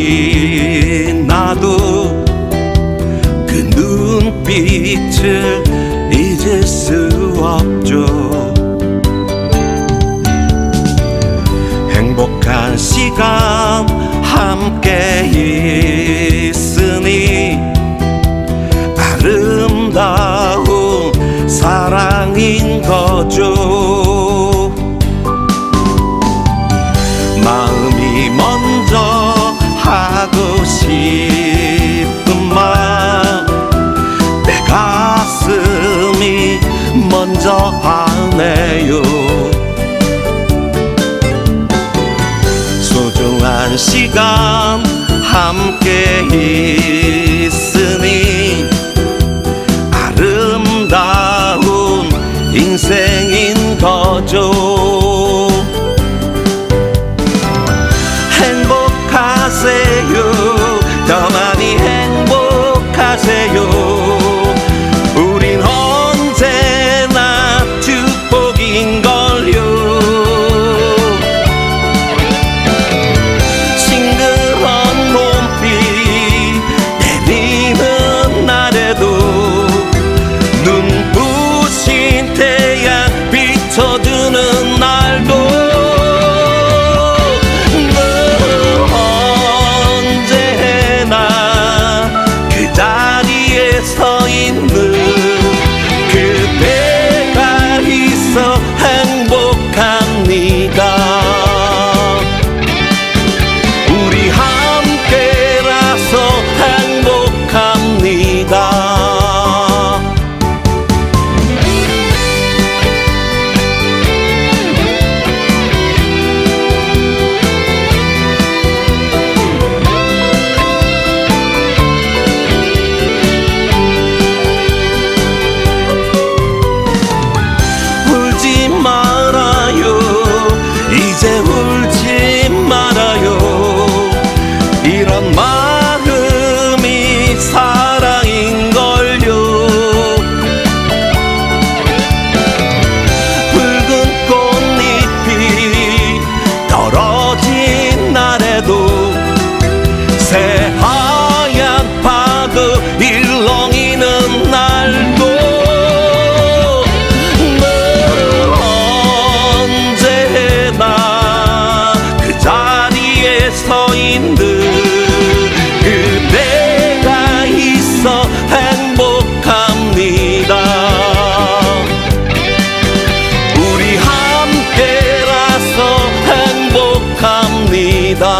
지나도 그 눈빛을 잊을 수 없죠. 행복한 시간 함께 있으니 아름다운 사랑인 거죠 하네요. 소중한 시간 함께 있으니 아름다운 인생인 거죠 새하얀 파도 일렁이는 날도 늘 언제나 그 자리에 서 있는 그대가 있어 행복합니다. 우리 함께라서 행복합니다